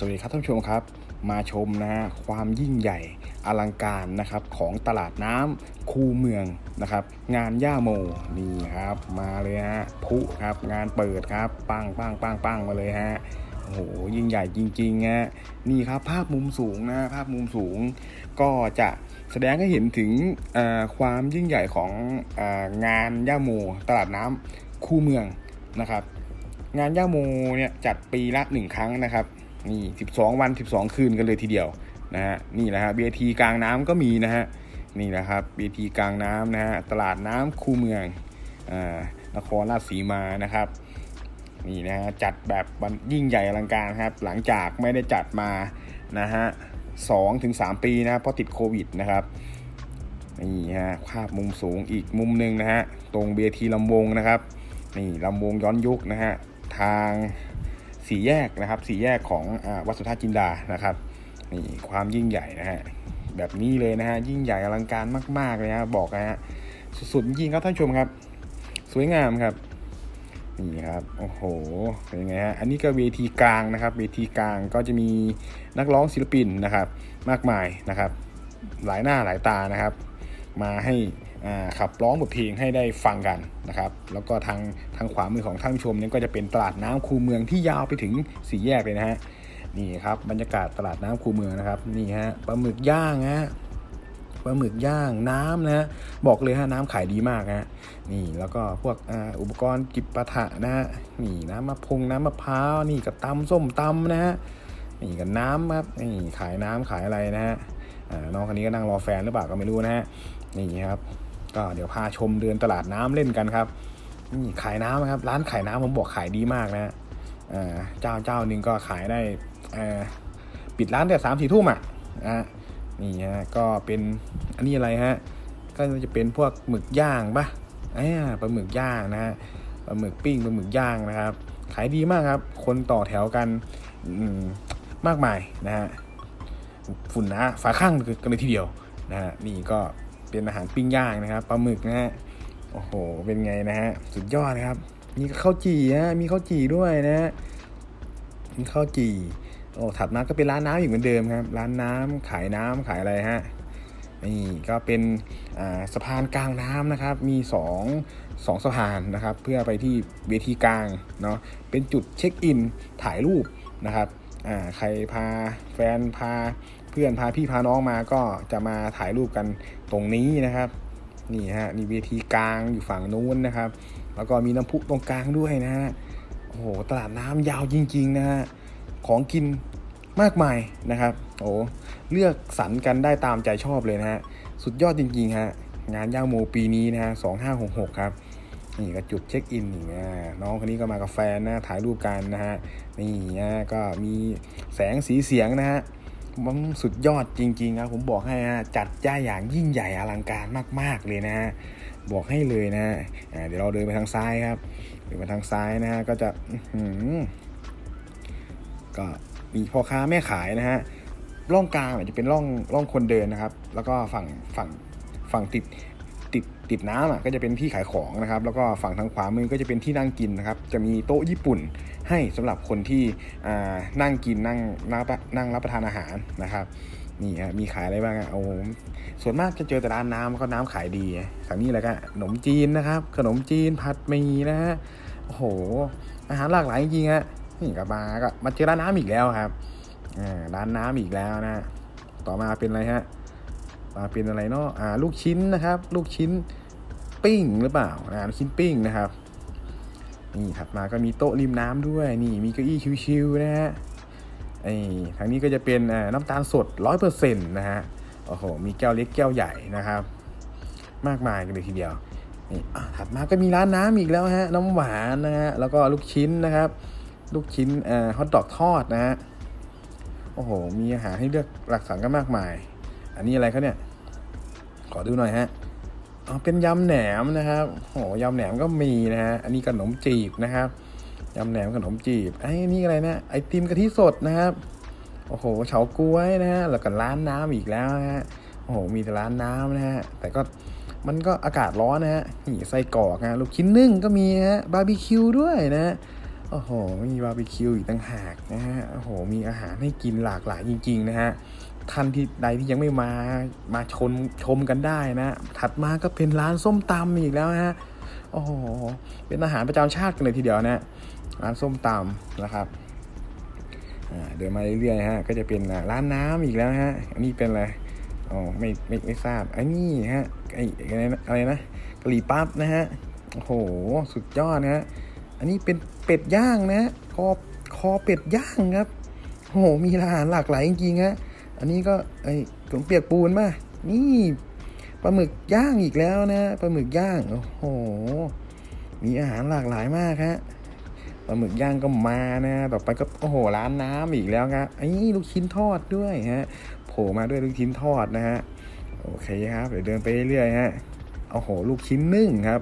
สวัสดีครับท่านผู้ชมครับ มาชมนะฮะความยิ่งใหญ่อลังการนะครับของตลาดน้ำคูเมืองนะครับ งานย่าโมนี่ครับ มาเลยฮะพุครับงานเปิดครับ ปังปังปังปังมาเลยฮะโอ้โหยิ่งใหญ่จริงๆฮะนี่ครับภาพมุมสูงนะภาพมุมสูง ก็จะแสดงให้เห็นถึงความยิ่งใหญ่ขององานย่าโมตลาดน้ำคูเมืองนะครับ งานย่าโมเนี่ยจัดปีละหนึ่งครั้งนะครับ นี่12วัน12คืนกันเลยทีเดียวนะฮะนี่แหละฮะเบทีกลางน้ำก็มีนะฮะนี่นะครับเบทีกลางน้ำนะฮะตลาดน้ำคูเมืองอ่านครราชสีมานะครับนี่นะฮะจัดแบบยิ่งใหญ่อลังการครับ หลังจากไม่ได้จัดมานะฮะสองถึงสามปีนะเพราะติดโควิดนะครับนี่ฮะภาพมุมสูงอีกมุมหนึ่งนะฮะตรงเบทีลำวงนะครับนี่ลำวงย้อนยุคนะฮะทาง สี่แยกนะครับสี่แยกของอวัดสุทัศน์จินดานะครับนี่ความยิ่งใหญ่นะฮะแบบนี้เลยนะฮะยิ่งใหญ่อลังการมาก ๆเลยฮะบอกนะฮะสุดๆจริงครับท่านชมครับ สวยงามครับนี่ครับโอ้โหเป็นยังไงฮะอันนี้ก็เวทีกลางนะครับ เวทีกลางก็จะมีนักร้องศิลปินนะครับ มากมายนะครับ หลายหน้าหลายตานะครับ มาให้ ขับร้องบทเพลงให้ได้ฟังกันนะครับ แล้วก็ทางทางขวามือของท่านผู้ชมนี่ก็จะเป็นตลาดน้ำคูเมืองที่ยาวไปถึงสี่แยกเลยนะฮะนี่ครับบรรยากาศตลาดน้ำคูเมืองนะครับนี่ฮะปลาหมึกย่างฮะปลาหมึกย่างน้ำนะฮะบอกเลยฮะน้ำขายดีมากฮะนี่แล้วก็พวกอ่าอุปกรณ์กิบปะทะนะฮะนี่น้ำมะพงน้ำมะพร้าวนี่กับตำส้มตำนะฮะนี่กับน้ำครับนี่ขายน้ำขายอะไรนะฮะอ่าน้องคนนี้ก็นั่งรอแฟนหรือเปล่าก็ไม่รู้นะฮะนี่ครับ ก็เดี๋ยวพาชมเดินตลาดน้ำเล่นกันครับนี่ขายน้ำครับ ร้านขายน้ำผมบอกขายดีมากนะเจ้าเจ้าหนึ่งก็ขายได้ปิดร้านแต่สามสี่ทุ่มอะอะนี่ฮะก็เป็นอันนี้อะไรฮะก็จะเป็นพวกหมึกย่างปะปลาหมึกย่างนะฮะปลาหมึกปิ้งปลาหมึกย่างนะครับ ขายดีมากครับ คนต่อแถวกันอืมากมายนะฮะฝุ่นนะฝาข้างกันเลยทีเดียวนะฮะนี่ก็ เป็นอาหารปิ้งย่างนะครับปลาหมึกนะฮะโอ้โห เป็นไงนะฮะสุดยอดนะครับ มีข้าวจี่ฮะมีข้าวจี่ด้วยนะฮะมีข้าวจี่โอ้ถัดมาก็เป็นร้านน้ำอีกเหมือนเดิมครับ ร้านน้ำขายน้ำขายอะไรฮะนี่ก็เป็นสะพานกลางน้ำนะครับ มีสองสองสะพานนะครับ เพื่อไปที่เวทีกลางเนาะเป็นจุดเช็คอินถ่ายรูปนะครับใครพาแฟนพา เพื่อนพาพี่พาน้องมาก็จะมาถ่ายรูปกันตรงนี้นะครับ นี่ฮะนี่เวทีกลางอยู่ฝั่งนู้นนะครับ แล้วก็มีน้ำพุตรงกลางด้วยนะฮะโอ้โหตลาดน้ำยาวจริง ๆ นะฮะของกินมากมายนะครับ โอ้เลือกสรรกันได้ตามใจชอบเลยนะฮะสุดยอดจริงๆฮะงานย่างโมปีนี้นะฮะสองห้าหกหกครับนี่ก็จุดเช็คอินนี่นะน้องคนนี้ก็มากับแฟนนะถ่ายรูปกันนะฮะนี่นะก็มีแสงสีเสียงนะฮะ มันสุดยอดจริงๆครับผมบอกให้นะจัดจ้าอย่างยิ่งใหญ่อลังการมาก ๆเลยนะฮะบอกให้เลยนะเดี๋ยวเราเดินไปทางซ้ายครับเดินไปทางซ้ายนะฮะก็จะก็มีพ่อค้าแม่ขายนะฮะร่องกลางจะเป็นร่องร่องคนเดินนะครับ แล้วก็ฝั่งฝั่งฝั่งติด ติดน้ำอะก็จะเป็นที่ขายของนะครับ แล้วก็ฝั่งทางขวามือก็จะเป็นที่นั่งกินนะครับ จะมีโต๊ะญี่ปุ่นให้สำหรับคนที่นั่งกินนั่งนั่งนั่งรับประทานอาหารนะครับนี่ฮะมีขายอะไรบ้างอะโอ้ส่วนมากจะเจอแต่ร้านน้ำแล้วก็น้ำขายดีฝั่งนี้แล้วก็ขนมจีนนะครับ ขนมจีนผัดหมี่นะฮะโอ้โห อาหารหลากหลายจริงฮะนี่ก็มาก็มาเจอร้านน้ำอีกแล้วครับอ่าร้านน้ำอีกแล้วนะ ต่อมาเป็นอะไรฮะ เป็นอะไรเนาะอ่าลูกชิ้นนะครับ ลูกชิ้นปิ้งหรือเปล่าอ่าลูกชิ้นปิ้งนะครับนี่ถัดมาก็มีโต๊ะริมน้ำด้วยนี่มีเก้าอี้ชิวๆนะฮะไอ้ทางนี้ก็จะเป็นน้ำตาลสดร้อยเปอร์เซ็นต์นะฮะโอ้โหมีแก้วเล็กแก้วใหญ่นะครับ มากมายกันเลยทีเดียวนี่ถัดมาก็มีร้านน้ำอีกแล้วฮะน้ำหวานนะฮะแล้วก็ลูกชิ้นนะครับ ลูกชิ้นเอ่อฮอทดอกทอดนะฮะโอ้โหมีอาหารให้เลือกหลักสรรกันมากมาย อันนี้อะไรเขาเนี่ย ขอดูหน่อยฮะอ๋อเป็นยำแหนมนะครับโอ้ยำแหนมก็มีนะฮะ อันนี้ขนมจีบนะครับยำแหนมขนมจีบไอ้นี่อะไรนะ ไอติมกะทิสดนะครับ โอ้โหเฉาก๊วยนะฮะ แล้วก็ร้านน้ำอีกแล้วฮะ โอ้โห มีแต่ร้านน้ำนะฮะ แต่ก็มันก็อากาศร้อนนะฮะ นี่ไส้กรอกนะลูกชิ้นนึ่งก็มีฮะ บาร์บีคิวด้วยนะฮะโอ้โห มีบาร์บีคิวอีกต่างหากนะฮะ โอ้โห มีอาหารให้กินหลากหลายจริง ๆ นะฮะ ท่านที่ใดที่ยังไม่มามาชมชมกันได้นะ ถัดมาก็เป็นร้านส้มตำอีกแล้วนะฮะโอ้โหเป็นอาหารประจำชาติกันเลยทีเดียวนะร้านส้มตำนะครับอ่าเดินมาเรื่อยๆฮะก็จะเป็นร้านน้ำอีกแล้วฮะอันนี้เป็นอะไรอ๋อไม่ไม่ไม่ทราบอันนี้ฮะไออะไรนะอะไรนะกะหรี่ปั๊บนะฮะโอ้โหสุดยอดนะฮะอันนี้เป็นเป็ดย่างนะคอคอเป็ดย่างครับโอ้โหมีอาหารหลากหลายจริงๆฮะ อันนี้ก็ไอ้ขนมเปียกปูนมา นี่ปลาหมึกย่างอีกแล้วนะปลาหมึกย่าง โอ้โห มีอาหารหลากหลายมากฮะปลาหมึกย่างก็มานะ ต่อไปก็โอ้โหร้านน้ำอีกแล้วครับไอ้ลูกชิ้นทอดด้วยฮะ โผล่มาด้วยลูกชิ้นทอดนะฮะ โอเคครับ เดี๋ยวเดินไปเรื่อยฮะ โอ้โห ลูกชิ้นนึ่งครับ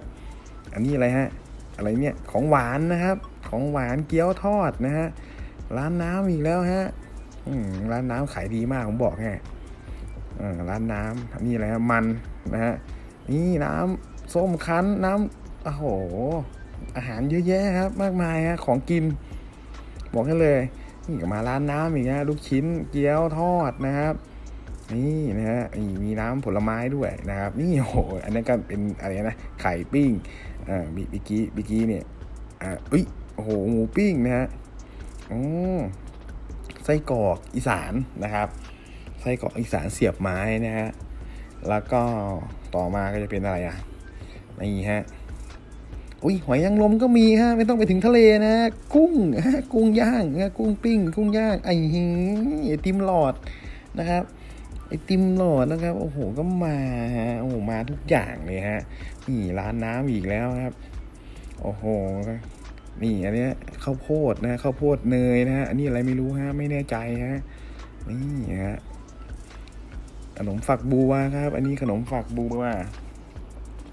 อันนี้อะไรฮะ อะไรเนี่ย ของหวานนะครับ ของหวานเกี๊ยวทอดนะฮะ ร้านน้ำอีกแล้วฮะ ร้านน้ำขายดีมากผมบอกให้อ่ร้านน้ำอันนี้อะไรมันนะฮะนี่น้ำส้มคั้นน้ำโอ้โห อาหารเยอะแยะครับ มากมายฮะของกิน บอกให้เลย นี่มาร้านน้ำอีกนะลูกชิ้นเกี๊ยวทอดนะครับ นี่นะฮะนี่มีน้ำผลไม้ด้วยนะครับ นี่โอ้โหอันนั้นก็เป็นอะไรนะไข่ปิ้งอ่าบิบิกี้บิกี้เนี่ยอ่าอุ้ยโอ้โหหมูปิ้งนะฮะอ๋อ ไส้กรอกอีสานนะครับไส้กรอกอีสานเสียบไม้นะฮะแล้วก็ต่อมาก็จะเป็นอะไรอะนี่ฮะอุ้ยหอยนางรมก็มีฮะ ไม่ต้องไปถึงทะเลนะ กุ้งฮะกุ้งย่างฮะกุ้งปิ้ง กุ้งย่างไอ้หิงไอติมหลอดนะครับไอติมหลอดนะครับ โอ้โหก็มาฮะโอ้โหมาทุกอย่างเลยฮะนี่ร้านน้ำอีกแล้วครับ โอ้โห นี่อันนี้ข้าวโพดนะข้าวโพดเนยนะฮะอันนี้อะไรไม่รู้ฮะไม่แน่ใจฮะนี่ฮะขนมฝักบัวครับ อันนี้ขนมฝักบัว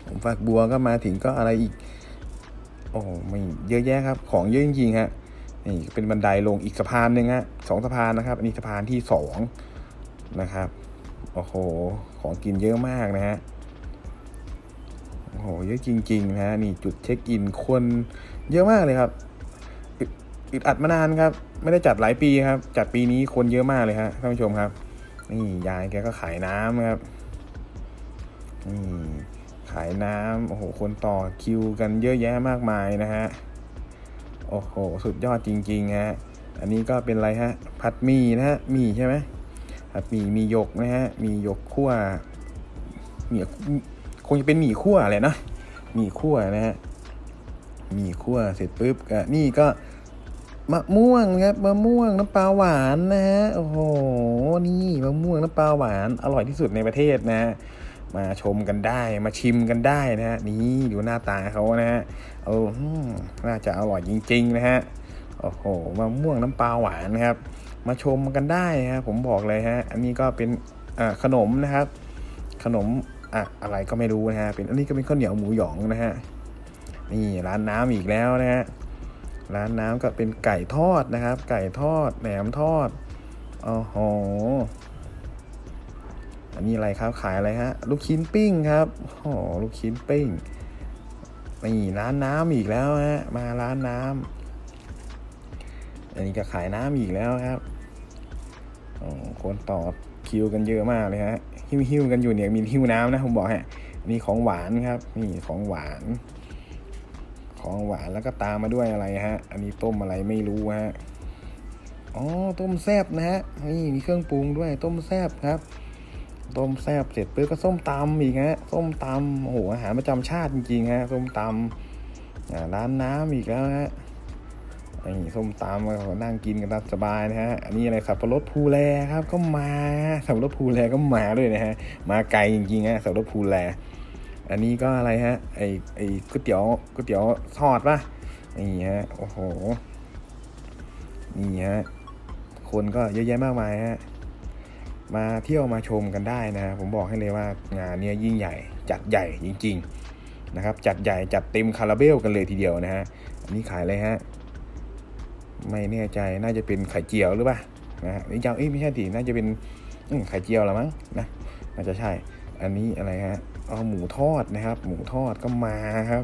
ขนมฝักบัวก็มาถึงก็อะไรอีก โอ้ไม่เยอะแยะครับ ของเยอะจริงๆฮะนี่เป็นบันไดลงอีกสะพานหนึ่งฮะสองสะพานนะครับ อันนี้สะพานที่สองนะครับโอ้โห ของกินเยอะมากนะฮะโอ้โหเยอะจริง ๆ นะฮะนี่จุดเช็คอินคน เยอะมากเลยครับอึดอัดมานานครับ ไม่ได้จัดหลายปีครับ จัดปีนี้คนเยอะมากเลยฮะท่านผู้ชมครับ นี่ยายแกก็ขายน้ำครับนี่ขายน้ำโอ้โหคนต่อคิวกันเยอะแยะมากมายนะฮะโอ้โหสุดยอดจริงๆฮะอันนี้ก็เป็นอะไรฮะผัดหมี่นะฮะหมี่ใช่ไหมครับมีมีหยกนะฮะมีหยกคั่วมีคงจะเป็นหมี่คั่วแหละนะหมี่คั่วนะฮะ มี่คั่วเสร็จปุ๊บก็นี่ก็มะม่วงครับมะม่วงน้ำปลาหวานนะฮะโอ้โหนี่มะม่วงน้ำปลาหวานอร่อยที่สุดในประเทศนะ มาชมกันได้มาชิมกันได้นะฮะนี่ดูหน้าตาเขานะฮะเออน่าจะอร่อยจริง ๆ นะฮะโอ้โหมะม่วงน้ำปลาหวานนะครับ มาชมกันได้ฮะผมบอกเลยฮะ อันนี้ก็เป็นขนมนะครับ ขนมอะอะไรก็ไม่รู้นะฮะเป็นอันนี้ก็เป็นข้าวเหนียวหมูหยองนะฮะ นี่ร้านน้ำอีกแล้วนะฮะร้านน้ำก็เป็นไก่ทอดนะครับ ไก่ทอดแหนมทอดโอ้โหอันนี้อะไรครับขายอะไรฮะลูกชิ้นปิ้งครับโอ้ลูกชิ้นปิ้งนี่ร้านน้ำอีกแล้วฮะมาร้านน้ำอันนี้ก็ขายน้ำอีกแล้วครับโอ้คนต่อคิวกันเยอะมากเลยฮะหิ้วหิ้วกันอยู่เนี่ยมีหิ้วน้ำนะผมบอกฮะนี่ของหวานครับนี่ของหวาน ของหวานแล้วก็ตามมาด้วยอะไรฮะ อันนี้ต้มอะไรไม่รู้ฮะ อ๋อต้มแซบนะฮะ นี่มีเครื่องปรุงด้วยต้มแซบครับ ต้มแซบเสร็จปุ๊บก็ส้มตำอีกฮะ ส้มตำโอ้โหอาหารประจำชาติจริงๆฮะ ส้มตำร้านน้ำอีกแล้วฮะนี่ส้มตำก็นั่งกินกันตามสบายนะฮะ อันนี้อะไรสับปะรดภูแลครับ ก็มา สับปะรดภูแลก็มาด้วยนะฮะ มาไกลจริงๆฮะ สับปะรดภูแล อันนี้ก็อะไรฮะ ไอไอก๋วยเตี๋ยวก๋วยเตี๋ยวทอดปะนี่ฮะ โอ้โห นี่ฮะ คนก็เยอะแยะมากมายฮะ มาเที่ยวมาชมกันได้นะ ผมบอกให้เลยว่างานเนี้ยยิ่งใหญ่ จัดใหญ่จริง ๆ นะครับ จัดใหญ่จัดเต็มคาราเบลกันเลยทีเดียวนะฮะ อันนี้ขายอะไรฮะ ไม่แน่ใจ น่าจะเป็นไข่เจียวหรือเปล่านะฮะนี่ยังเอ้ยไม่ใช่ดิน่าจะเป็นไข่เจียวละมั้งนะ น่าจะใช่ อันนี้อะไรฮะ เอาหมูทอดนะครับ หมูทอดก็มาครับ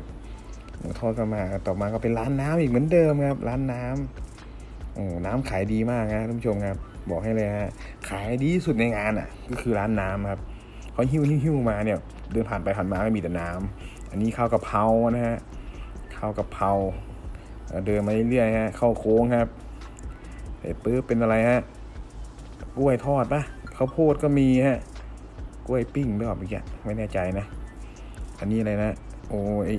หมูทอดก็มาต่อมาก็เป็นร้านน้ำอีกเหมือนเดิมครับ ร้านน้ำโอ้น้ำขายดีมากนะท่านผู้ชมครับ บอกให้เลยฮะขายดีสุดในงานอะ ก็คือร้านน้ำครับเขาหิ้วหิ้วมาเนี่ย เดินผ่านไปผ่านมาก็มีแต่น้ำอันนี้ข้าวกะเพรานะฮะข้าวกะเพราเดินมาเรื่อยๆฮะเข้าโค้งครับเสร็จปุ๊บเป็นอะไรฮะกล้วยทอดปะข้าวโพดก็มีฮะ ล้วยปิ้งไม่ออกเมื่อกี้ไม่แน่ใจนะ อันนี้อะไรนะ โอ้ย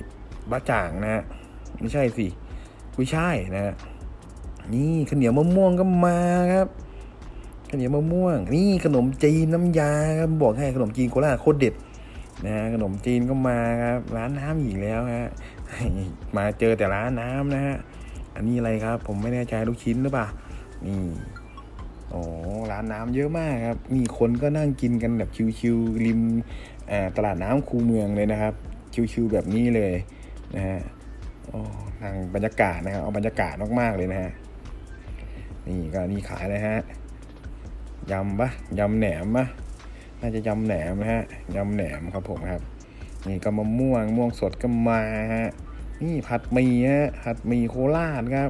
บ้าจ่างนะ ไม่ใช่สิกุ้ยช่ายนะ นี่ข้าวเหนียวมะม่วงก็มาครับข้าวเหนียวมะม่วง นี่ขนมจีนน้ำยาครับบอกให้ขนมจีนโคราชโคตรเด็ดนะฮะขนมจีนก็มาครับ ร้านน้ำอีกแล้วฮะมาเจอแต่ร้านน้ำนะฮะอันนี้อะไรครับ ผมไม่แน่ใจลูกชิ้นหรือเปล่านี่ โอ้ร้านน้ำเยอะมากครับมีคนก็นั่งกินกันแบบชิวๆริมตลาดน้ำคูเมืองเลยนะครับชิวๆแบบนี้เลยนะฮะโอ้ทางบรรยากาศนะครับเอาบรรยากาศมากๆเลยนะฮะนี่ก็นี่ขายเลยฮะยำปะยำแหนมปะน่าจะยำแหนมนะฮะยำแหนมครับผมครับนี่ก็มะม่วงม่วงสดก็มาฮะนี่ผัดหมี่ฮะผัดหมี่โคราชครับ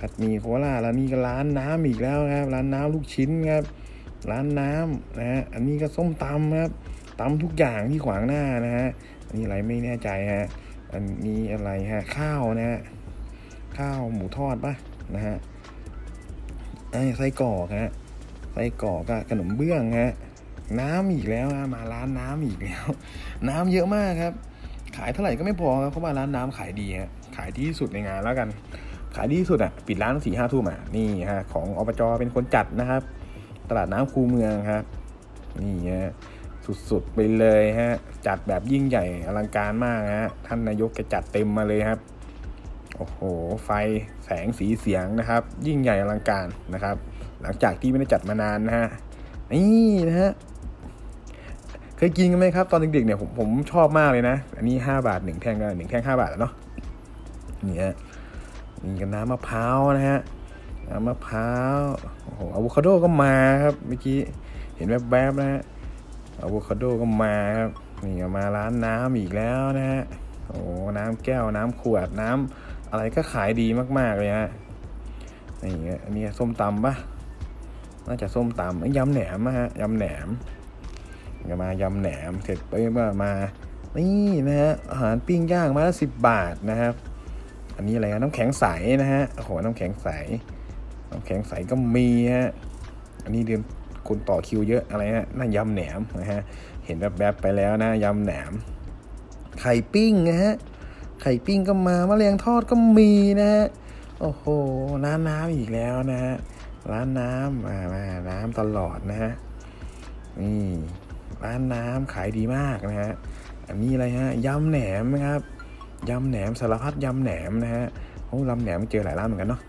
ผัดหมี่โคราชแล้วนี่ก็ร้านน้ำอีกแล้วครับ ร้านน้ำลูกชิ้นครับ ร้านน้ำนะฮะอันนี้ก็ส้มตำครับตำทุกอย่างที่ขวางหน้านะฮะอันนี้อะไรไม่แน่ใจฮะอันนี้อะไรฮะข้าวนะฮะข้าวหมูทอดปะนะฮะไอ้ไส้กรอกฮะไส้กรอกกับขนมเบื้องฮะน้ำอีกแล้วฮะมาร้านน้ำอีกแล้ว น้ำเยอะมากครับ ขายเท่าไหร่ก็ไม่พอครับเพราะว่าร้านน้ำขายดีฮะขายที่สุดในงานแล้วกันายดีที่สุดอะปิดร้านสี่ห้าทุ่มอะนี่ฮะของอบจเป็นคนจัดนะครับ ตลาดน้ำคูเมืองครับนี่ฮะสุดๆไปเลยฮะจัดแบบยิ่งใหญ่อลังการมากฮะท่านนายกแกจัดเต็มมาเลยครับโอ้โหไฟแสงสีเสียงนะครับ ยิ่งใหญ่อลังการนะครับ หลังจากที่ไม่ได้จัดมานานนะฮะนี่นะฮะเคยกินกันไหมครับ ตอนเด็กๆเนี่ยผมผมชอบมากเลยนะ อันนี้ห้าบาทหนึ่งแท่งก็หนึ่งแท่งห้าบาทแล้วเนาะนี่ฮะ นี่กันน้ำมะพร้าวนะฮะน้ำมะพร้าวโอ้โหอะโวคาโดก็มาครับเมื่อกี้เห็นแวบๆนะฮะอะโวคาโดก็มาครับนี่ก็มาร้านน้ำอีกแล้วนะฮะโอ้น้ำแก้วน้ำขวดน้ำอะไรก็ขายดีมากๆเลยฮะนี่ฮะอันนี้ส้มตำปะน่าจะส้มตำยำแหนมอะฮะยำแหนมก็มายำแหนมเสร็จไปมามานี่นะฮะอาหารปิ้งย่างมาละสิบบาทนะครับ อันนี้อะไรนะน้ำแข็งใสนะฮะโอ้โหน้ำแข็งใส น้ำแข็งใสก็มีฮะอันนี้เดือนคนต่อคิวเยอะอะไรฮะน่ายำแหนมนะฮะเห็นแบบแบบไปแล้วนะยำแหนม ไข่ปิ้งนะฮะไข่ปิ้งก็มาแมลงทอดก็มีนะฮะโอ้โหร้านน้ำอีกแล้วนะฮะร้านน้ำมามาน้ำตลอดนะฮะนี่ร้านน้ำขายดีมากนะฮะอันนี้อะไรฮะยำแหนมนะครับ ยำแหนมสารพัดยำแหนมนะฮะโอ้ลำแหนมเจอหลายร้านเหมือนกันเนาะ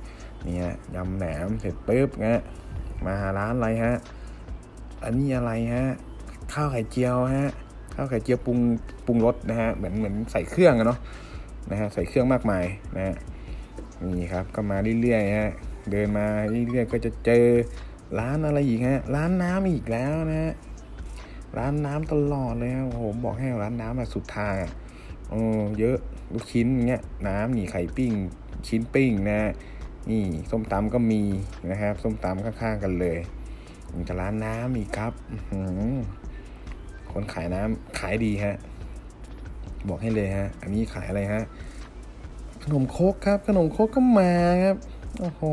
นี่ฮะยำแหนมเสร็จปุ๊บเงี้ยมาหาร้านอะไรฮะอันนี้อะไรฮะข้าวไข่เจียวฮะข้าวไข่เจียวปรุงปรุงรสนะฮะเหมือนเหมือนใส่เครื่องอะเนาะนะฮะใส่เครื่องมากมายนะฮะนี่ครับก็มาเรื่อยๆฮะเดินมาเรื่อยๆก็จะเจอร้านอะไรอีกฮะร้านน้ำอีกแล้วนะฮะร้านน้ำตลอดเลยฮะโอ้โหบอกให้ร้านน้ำอะสุดทางอะเออเยอะ ลูกชิ้นเงี้ยน้ำนี่ไข่ปิ้ง ชิ้นปิ้งนะฮะนี่ส้มตำก็มีนะครับ ส้มตำข้างๆกันเลยมีร้านน้ำอีกครับคนขายน้ำขายดีฮะ บอกให้เลยฮะ อันนี้ขายอะไรฮะ ขนมโคกครับ ขนมโคกก็มาครับ โอ้โห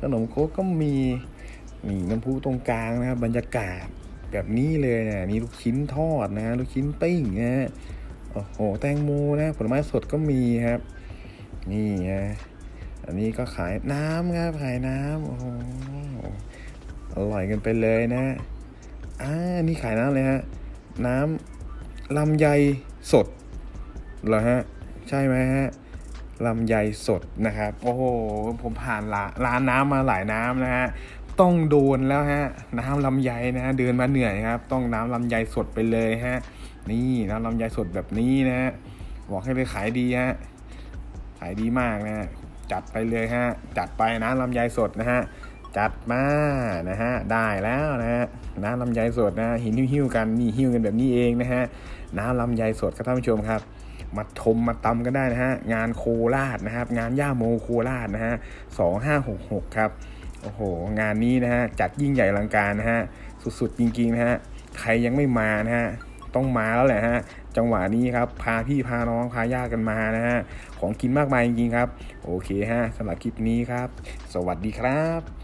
ขนมโคกก็มีนี่น้ำพุตรงกลางนะครับบรรยากาศแบบนี้เลยนะนี่ลูกชิ้นทอดนะฮะลูกชิ้นปิ้งนะฮะ โอ้โห แตงโมนะผลไม้สดก็มีครับ นี่ฮะอันนี้ก็ขายน้ำครับขายน้ำโอ้โหอร่อยกันไปเลยนะอ่านี่ขายน้ำเลยฮะ น้ำลำไยสดเหรอฮะ ใช่ไหมฮะลำไยสดนะครับ โอ้โห ผมผ่านร้านร้านน้ำมาหลายน้ำนะฮะ ต้องโดนแล้วฮะ น้ำลำไยนะฮะ เดินมาเหนื่อยครับ ต้องน้ำลำไยสดไปเลยฮะ นี่น้ำลำไยสดแบบนี้นะฮะบอกให้เลยขายดีฮะขายดีมากนะฮะจัดไปเลยฮะจัดไปน้ำลำไยสดนะฮะจัดมานะฮะได้แล้วนะฮะน้ำลำไยสดนะหินหิ้วๆกันนี่หิ้วกันแบบนี้เองนะฮะน้ำลำไยสดครับท่านผู้ชมครับมาชมมาตำกันได้นะฮะงานโคราชนะครับ งานย่าโมโคราชนะฮะสองห้าหกหกครับโอ้โห งานนี้นะฮะจัดยิ่งใหญ่ลังการนะฮะสุดๆจริงๆนะฮะใครยังไม่มานะฮะ ต้องมาแล้วแหละฮะจังหวะนี้ครับพาพี่พาน้องพาญาติกันมานะฮะของกินมากมายจริงๆครับ โอเคฮะสำหรับคลิปนี้ครับ สวัสดีครับ